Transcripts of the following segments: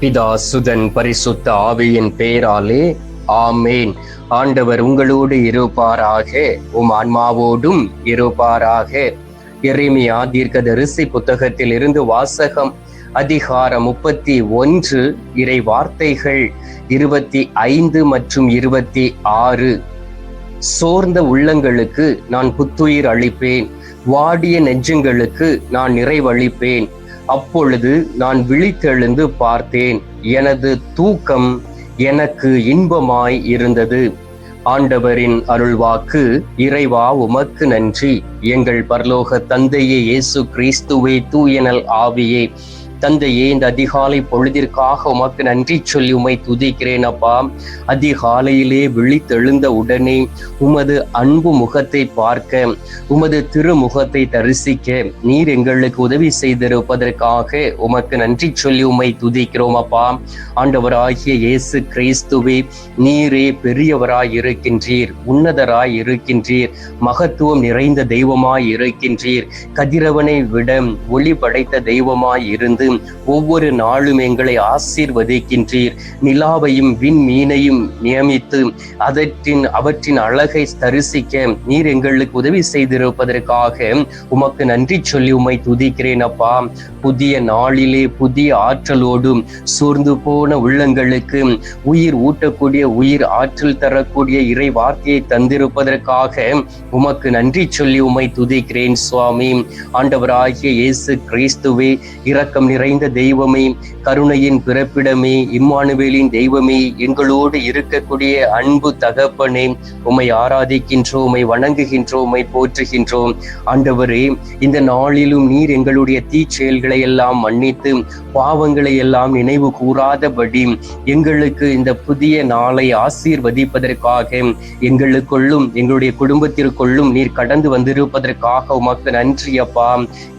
பிதா சுதன் பரிசுத்த ஆவியின் பெயராலே ஆமேன். ஆண்டவர் உங்களோடு இருப்பாராக உம் ஆன்மாவோடும் இருப்பாராக. எரிமியா தீர்க்க தரிசி புத்தகத்தில் இருந்து வாசகம் அதிகாரம் முப்பத்தி ஒன்று இறை வார்த்தைகள் இருபத்தி ஐந்து மற்றும் இருபத்தி ஆறு. சோர்ந்த உள்ளங்களுக்கு நான் புத்துயிர் அளிப்பேன். வாடிய நெஞ்சங்களுக்கு நான் நிறைவளிப்பேன். அப்பொழுது நான் விழித்தெழுந்து பார்த்தேன் எனது தூக்கம் எனக்கு இன்பமாய் இருந்தது. ஆண்டவரின் அருள்வாக்கு இறைவா உமக்கு நன்றி. எங்கள் பரலோக தந்தையே இயேசு கிறிஸ்துவே தூயனல் ஆவியே. தந்தையே இந்த அதிகாலை பொழுதிற்காக உமக்கு நன்றி சொல்லி உமை துதிக்கிறேன் அப்பா. அதிகாலையிலே விழித்தெழுந்த உடனே உமது அன்பு முகத்தை பார்க்க உமது திருமுகத்தை தரிசிக்க நீர் எங்களுக்கு உதவி செய்திருப்பதற்காக உமக்கு நன்றி சொல்லி உமை துதிக்கிறோம் அப்பா. ஆண்டவராகிய இயேசு கிறிஸ்துவே நீரே பெரியவராய் இருக்கின்றீர் உன்னதராய் இருக்கின்றீர் மகத்துவம் நிறைந்த தெய்வமாய் இருக்கின்றீர் கதிரவனை விட ஒளி படைத்த தெய்வமாய் இருந்து ஒவ்வொரு நாளும் எங்களை ஆசீர்வதிக்கின்றீர். நிலாவையும் விண்மீனையும் நியமித்து அதற்றின் அவற்றின் அழகை தரிசிக்க நீர் எங்களுக்கு உதவி செய்திருப்பதற்காக உமக்கு நன்றி சொல்லி உம்மை துதிக்கிறேன் அப்பா. புதிய நாளிலே புதிய ஆற்றலோடும் சோர்ந்து போன உள்ளங்களுக்கு உயிர் ஊட்டக்கூடிய உயிர் ஆற்றல் தரக்கூடிய இறை வார்த்தையை தந்திருப்பதற்காக உமக்கு நன்றி சொல்லி உம்மை துதிக்கிறேன் சுவாமி. ஆண்டவராகிய இயேசு கிறிஸ்துவே இரக்கம் நிறைந்த தெய்வமே கருணையின் பிறப்பிடமே இம்மானுவேலின் தெய்வமே எங்களோடு இருக்கக்கூடிய அன்பு தகப்பனே உமை ஆராதிக்கின்றோம் உமை வணங்குகின்றோம் உமை போற்றுகின்றோம். ஆண்டவரே இந்த நாளிலும் நீர் எங்களுடைய தீச்செயல்களை எல்லாம் மன்னித்து பாவங்களை எல்லாம் நினைவு கூறாதபடி எங்களுக்கு இந்த புதிய நாளை ஆசீர்வதிப்பதற்காக எங்களுக்குள்ளும் எங்களுடைய குடும்பத்திற்குள்ளும் நீர் கடந்து வந்திருப்பதற்காக உமக்கு நன்றி அப்பா.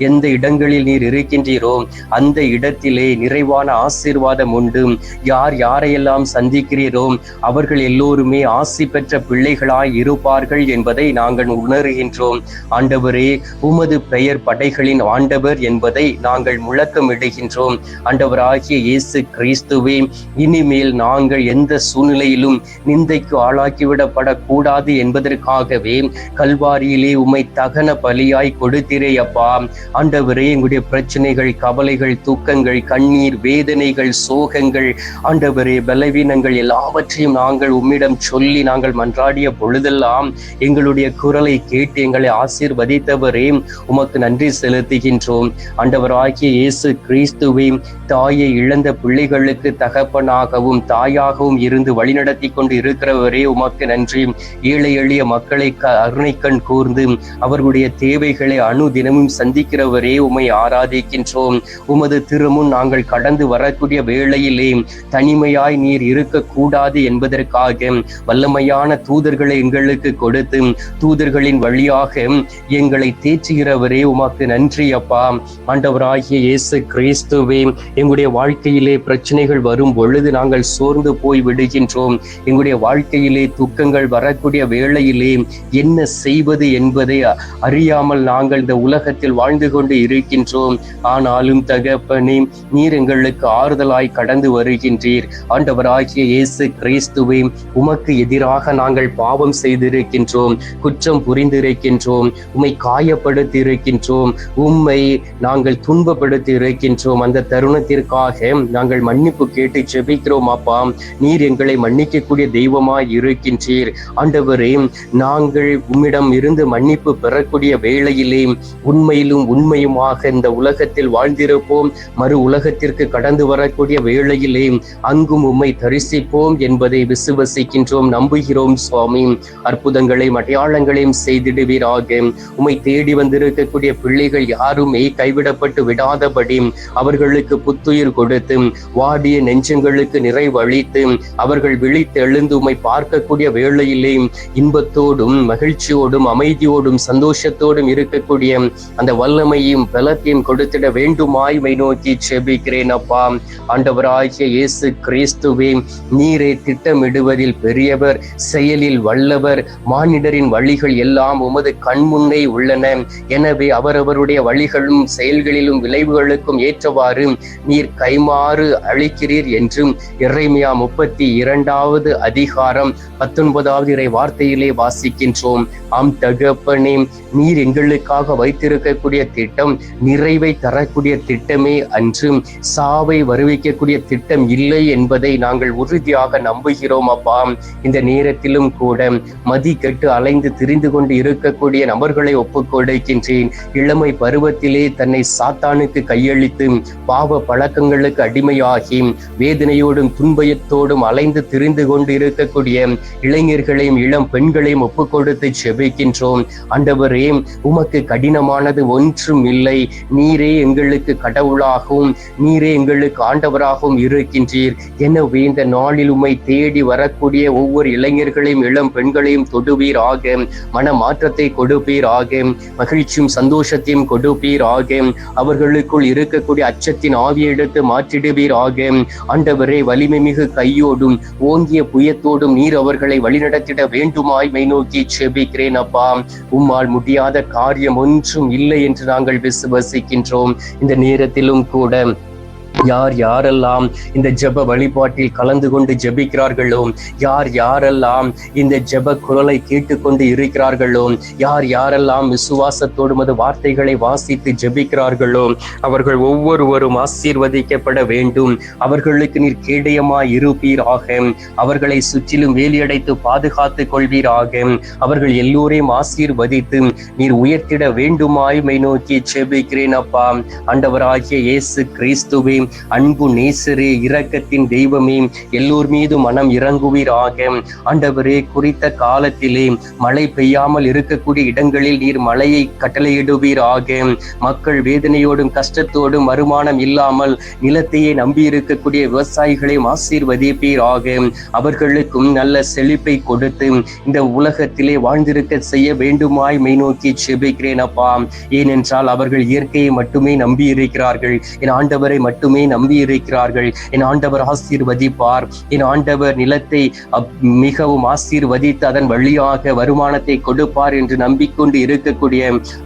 எந்த இடங்களில் நீர் இருக்கின்றீரோ அந்த இடத்திலே நிறைவான ஆசீர்வாதம் உண்டு. யார் யாரையெல்லாம் சந்திக்கிறீரோ அவர்கள் எல்லோருமே ஆசி பெற்ற பிள்ளைகளாய் இருப்பார்கள் என்பதை நாங்கள் உணர்கின்றோம். ஆண்டவரே உமது பெயர் படைகளின் ஆண்டவர் என்பதை நாங்கள் முழக்கமிடுகின்றோம். ஆண்டவராகிய இயேசு கிறிஸ்துவே இனிமேல் நாங்கள் எந்த சூழ்நிலையிலும் நிந்தைக்கு ஆளாக்கிவிடப்படக்கூடாது என்பதற்காகவே கல்வாரியிலே உம்மை தகன பலியாய் கொடுத்திரே அப்பா ஆண்டவரே எங்களுடைய பிரச்சனைகள் கவலைகள் துக்கங்கள் கண்ணீர் வேதனைகள் சோகங்கள் ஆண்டவரே பலவீனங்கள் எல்லாவற்றையும் நாங்கள் உம்மிடம் சொல்லி நாங்கள் மன்றாடிய பொழுதெல்லாம் எங்களுடைய குரலை கேட்டு எங்களை ஆசீர்வதித்தவரே உமக்கு நன்றி செலுத்துகின்றோம். ஆண்டவராகிய இயேசு கிறிஸ்துவே தாயை இழந்த பிள்ளைகளுக்கு தகப்பனாகவும் தாயாகவும் இருந்து வழிநடத்தி கொண்டு இருக்கிறவரே உமக்கு நன்றி. ஏழை எளிய மக்களை கருணைக்கண் கூர்ந்து அவர்களுடைய தேவைகளை அணு தினமும் சந்திக்கிறவரே உமை ஆராதிக்கின்றோம். உமது திருமுன் நாங்கள் கடந்து வரக்கூடிய வேளையிலே தனிமையாய் நீர் இருக்கக்கூடாது என்பதற்காக வல்லமையான தூதர்களை எங்களுக்கு கொடுத்து தூதர்களின் வழியாக எங்களை தேச்சுகிறவரே உமக்கு நன்றி அப்பா. ஆண்டவராகிய இயேசு கிறிஸ்துவே எங்களுடைய வாழ்க்கையிலே பிரச்சனைகள் வரும் பொழுது நாங்கள் சோர்ந்து போய் விடுகின்றோம். எங்களுடைய வாழ்க்கையிலே துக்கங்கள் வரக்கூடிய வேளையிலே என்ன செய்வது என்பதை அறியாமல் நாங்கள் இந்த உலகத்தில் வாழ்ந்து கொண்டு இருக்கின்றோம். ஆனாலும் தக தகப்பனே நீர் எங்களுக்கு ஆறுதலாய் கடந்து வருகின்றீர். ஆண்டவராகிய இயேசு கிறிஸ்துவே உமக்கு எதிராக நாங்கள் பாவம் செய்திருக்கின்றோம் குற்றம் புரிந்திருக்கின்றோம் உம்மை காயப்படுத்தி இருக்கின்றோம் உம்மை நாங்கள் துன்பப்படுத்தி இருக்கின்றோம் அந்த தருணத்திற்காக நாங்கள் மன்னிப்பு கேட்டு செபிக்கிறோம் அப்பா. நீர் எங்களை மன்னிக்கக்கூடிய தெய்வமாய் இருக்கின்றீர். ஆண்டவரே நாங்கள் உம்மிடம் இருந்து மன்னிப்பு பெறக்கூடிய வேளையிலே உண்மையிலும் உண்மையுமாக இந்த உலகத்தில் வாழ்ந்திருப்போம். மறு உலகத்திற்கு கடந்து வரக்கூடிய வேளையிலே அங்கும் உம்மை தரிசிப்போம் என்பதை விசுவசிக்கின்றோம் நம்புகிறோம் சுவாமி. அற்புதங்களையும் அடையாளங்களையும் செய்திடுவீராக. உம்மை தேடி வந்திருக்கக்கூடிய பிள்ளைகள் யாருமே கைவிடப்பட்டு விடாதபடி அவர்களுக்கு புத்துயிர் கொடுத்து வாடிய நெஞ்சங்களுக்கு நிறைவழித்து அவர்கள் விழித்தெழுந்து உமை பார்க்கக்கூடிய வேளையிலே இன்பத்தோடும் மகிழ்ச்சியோடும் அமைதியோடும் சந்தோஷத்தோடும் இருக்கக்கூடிய அந்த வல்லமையும் பலத்தையும் கொடுத்திட வேண்டுமாய் உம்மை நோக்கி செபிக்கிறேன் அப்பா ஆண்டவராகிய இயேசு கிறிஸ்துவே நீரை திட்டமிடுவதில் பெரியவர் செயலில் வல்லவர் மானிடரின் வழிகள் எல்லாம் உமது கண்முன்னே உள்ளன. எனவே அவரவருடைய வழிகளும் செயல்களிலும் விளைவுகளுக்கும் ஏற்றவாறு நீர் கைமாறு அளிக்கிறீர் என்றும் இறைமையா முப்பத்தி இரண்டாவது அதிகாரம் பத்தொன்பதாவது இறை வார்த்தையிலே வாசிக்கின்றோம். ஆம் தகப்பனே நீர் எங்களுக்காக வைத்திருக்கக்கூடிய திட்டம் நிறைவை தரக்கூடிய திட்டம் அன்று சாவை வருவிக்கக்கூடிய திட்டம் இல்லை என்பதை நாங்கள் உறுதியாக நம்புகிறோம் அப்பா. இந்த நேரத்திலும் கூட மதி கெட்டு அலைந்து திரிந்து கொண்டு இருக்கக்கூடிய நபர்களை ஒப்புக்கொடுக்கின்றேன் இளமை பருவத்திலே தன்னை சாத்தானுக்கு கையளித்து பாவ பழக்கங்களுக்கு அடிமையாகி வேதனையோடும் துன்பயத்தோடும் அலைந்து திரிந்து கொண்டு இருக்கக்கூடிய இளைஞர்களையும் இளம் பெண்களையும் ஒப்புக்கொடுத்து செபிக்கின்றோம். ஆண்டவரே உமக்கு கடினமானது ஒன்றும் இல்லை. நீரே எங்களுக்கு கடவுள் கடவுளாகவும் நீரே எங்களுக்கு ஆண்டவராகவும் இருக்கின்றீர். எனவே இந்த நாளில் உம்மை தேடி வரக்கூடிய ஒவ்வொரு இளைஞர்களையும் இளம் பெண்களையும் தொடுவீர் ஆக மன மாற்றத்தை கொடுப்பீர் ஆக மகிழ்ச்சியும் சந்தோஷத்தையும் கொடுப்பீர் ஆக அவர்களுக்குள் இருக்கக்கூடிய அச்சத்தின் ஆவியை எடுத்து மாற்றிடுவீர் ஆக ஆண்டவரே வலிமை மிகு கையோடும் ஓங்கிய புயத்தோடும் நீர் அவர்களை வழிநடத்திட வேண்டுமாய் மை நோக்கி செபிக்கிறேன் அப்பா. உம்மால் முடியாத காரியம் ஒன்றும் இல்லை என்று நாங்கள் விசுவசிக்கின்றோம். இந்த நேரத்தில் நேரத்திலும் கூட யார் யாரெல்லாம் இந்த ஜெப வழிபாட்டில் கலந்து கொண்டு ஜெபிக்கிறார்களோ யார் யாரெல்லாம் இந்த ஜெப குரலை கேட்டுக்கொண்டு இருக்கிறார்களோ யார் யாரெல்லாம் விசுவாசத்தோடும் வார்த்தைகளை வாசித்து ஜெபிக்கிறார்களோ அவர்கள் ஒவ்வொருவரும் ஆசீர்வதிக்கப்பட வேண்டும். அவர்களுக்கு நீர் கேடயமாய் இருப்பீராக. அவர்களை சுற்றிலும் வேலியடைத்து பாதுகாத்து கொள்வீராக. அவர்கள் எல்லோரையும் ஆசீர்வதித்து நீர் உயர்த்திட வேண்டுமாய் மை நோக்கி ஜெபிக்கிறேன் அப்பா. ஆண்டவராகிய இயேசு கிறிஸ்துவே அன்பு நேசரே இரக்கத்தின் தெய்வமே எல்லோர் மீது மனம் இறங்குவீராக. ஆண்டவரே குறித்த காலத்திலே மழை பெய்யாமல் இருக்கக்கூடிய இடங்களில் நீர் மழையை கட்டளையிடுவீராக. மக்கள் வேதனையோடும் கஷ்டத்தோடும் வருமானம் இல்லாமல் நிலத்தையே நம்பி இருக்கக்கூடிய விவசாயிகளையும் ஆசீர்வதிப்பீராக. அவர்களுக்கும் நல்ல செழிப்பை கொடுத்து இந்த உலகத்திலே வாழ்ந்திருக்க செய்ய வேண்டுமாய் மெய் நோக்கி செபிக்கிறேன் அப்பா. ஏனென்றால் அவர்கள் இயற்கையை மட்டுமே நம்பி இருக்கிறார்கள் என் ஆண்டவரை மட்டுமே நம்பி இருக்கிறார்கள் என் ஆண்டவர் ஆசீர்வதிப்பார். என் ஆண்டவர் நிலத்தை மிகவும் ஆசீர்வதித்து அதன் வழியாக வருமானத்தை கொடுப்பார் என்று நம்பிக்கொண்டு இருக்கக்கூடிய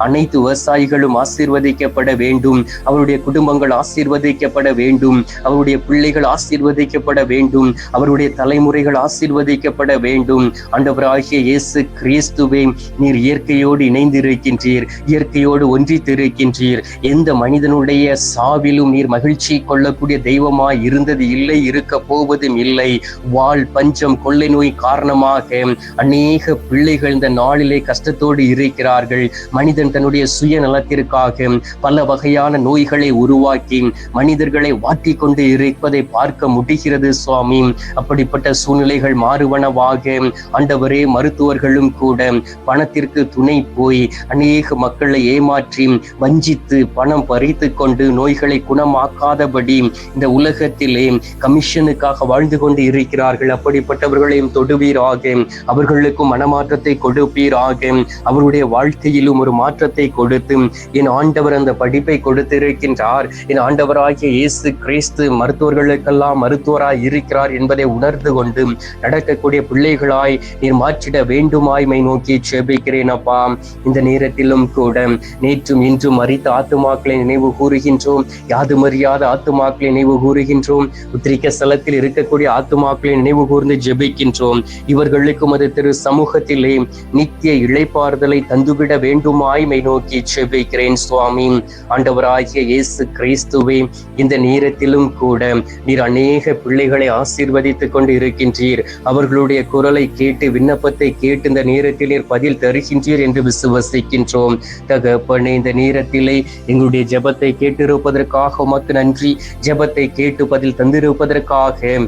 அனைத்து விவசாயிகளும் ஆசீர்வதிக்கப்பட வேண்டும். அவருடைய குடும்பங்கள் ஆசீர்வதிக்கப்பட வேண்டும். அவருடைய பிள்ளைகள் ஆசீர்வதிக்கப்பட வேண்டும். அவருடைய தலைமுறைகள் ஆசீர்வதிக்கப்பட வேண்டும். ஆண்டவராகிய இயேசு கிறிஸ்துவே நீர் இயற்கையோடு இணைந்திருக்கின்றீர். இயற்கையோடு ஒன்றித்திருக்கின்றீர். எந்த மனிதனுடைய சாவிலும் நீர் மகிழ்ச்சி கொள்ளக்கூடிய தெய்வமாய் இருந்தது இல்லை இருக்க போவதும் இல்லை. வாழ் பஞ்சம் கொள்ளை நோய் காரணமாக அநேக பிள்ளைகள் இந்த நாளிலே கஷ்டத்தோடு இருக்கிறார்கள். மனிதன் தன்னுடைய சுயநலத்திற்காக பல வகையான நோய்களை உருவாக்கி மனிதர்களை வாட்டி கொண்டு இருப்பதை பார்க்க முடிகிறது சுவாமி. அப்படிப்பட்ட சூழ்நிலைகள் மாறுவனவாக ஆண்டவரே மருத்துவர்களும் கூட பணத்திற்கு துணை போய் அநேக மக்களை ஏமாற்றி வஞ்சித்து பணம் பறித்து கொண்டு நோய்களை குணமாக்காத இல்லாதபடி இந்த உலகத்திலே கமிஷனுக்காக வாழ்ந்து கொண்டு இருக்கிறார்கள். அப்படிப்பட்டவர்களையும் தொடுவீராக. அவர்களுக்கும் மனமாற்றத்தை கொடுப்பீராக. அவருடைய வாழ்க்கையிலும் ஒரு மாற்றத்தை கொடுத்து என் ஆண்டவர் அந்த படிப்பை கொடுத்திருக்கின்றார். என் ஆண்டவராகிய இயேசு கிறிஸ்து மருத்துவர்களுக்கெல்லாம் மருத்துவராய் இருக்கிறார் என்பதை உணர்ந்து கொண்டு நடக்கக்கூடிய பிள்ளைகளாய் நீர் மாற்றிட வேண்டுமாய்மை நோக்கி செபிக்கிறேன் அப்பா. இந்த நேரத்திலும் கூட நேற்றும் இன்றும் மறித்த ஆத்துமாக்களை நினைவு கூறுகின்றோம். யாதுமறியாத ஆத்துமாக்களை நினைவு கூறுகின்றோம். உத்திரிக்க ஸ்தலத்தில் இருக்கக்கூடிய ஆத்துமாக்களை நினைவு கூர்ந்து ஜெபிக்கின்றோம். இவர்களுக்கும் அது திரு சமூகத்திலே நித்திய இழைப்பாறுதலை தந்துவிட வேண்டுமாய்மை நோக்கி செபிக்கிறேன் சுவாமி. ஆண்டவராகிய இயேசு கிறிஸ்துவே இந்த நேரத்திலும் கூட நீர் அநேக பிள்ளைகளை ஆசீர்வதித்துக் கொண்டு இருக்கின்றீர். அவர்களுடைய குரலை கேட்டு விண்ணப்பத்தை கேட்டு இந்த நேரத்தில் நீர் பதில் தருகின்றீர் என்று விசுவசிக்கின்றோம். தகப்பனே இந்த நேரத்திலே எங்களுடைய ஜெபத்தை கேட்டிருப்பதற்காக மத்து நன்றி ஜெபத்தை கேட்டு பதில் தந்திருப்பதற்காக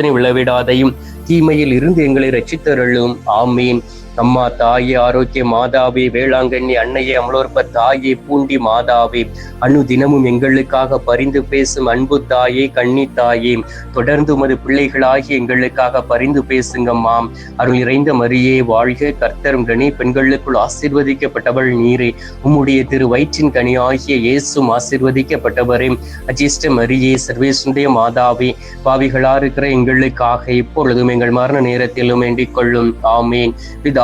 சோதனை விளைவிடாதையும் தீமையில் இருந்து எங்களை ரட்சித்தருளும். ஆமீன். அம்மா தாயே ஆரோக்கிய மாதாவே வேளாங்கண்ணி அன்னையே அமலோற்ப தாயே பூண்டி மாதாவே. அணு தினமும் எங்களுக்காக பரிந்து பேசும் அன்பு தாயே கண்ணி தாயே. தொடர்ந்து உமது பிள்ளைகளாகி எங்களுக்காக பரிந்து பேசுங்கம்மா. அருள் நிறைந்த மரியே வாழ்க கர்த்தரும் கனி பெண்களுக்குள் ஆசிர்வதிக்கப்பட்டவள் நீரே. உம்முடைய திரு வயிற்றின் கனி ஆகிய இயேசும் ஆசிர்வதிக்கப்பட்டவரே. அஜிஷ்ட மரியே சர்வேசுடைய மாதாவே. பாவிகளா இருக்கிற எங்களுக்காக இப்பொழுதும் எங்கள் மரண நேரத்திலும் வேண்டிக் கொள்ளும். ஆமீன்.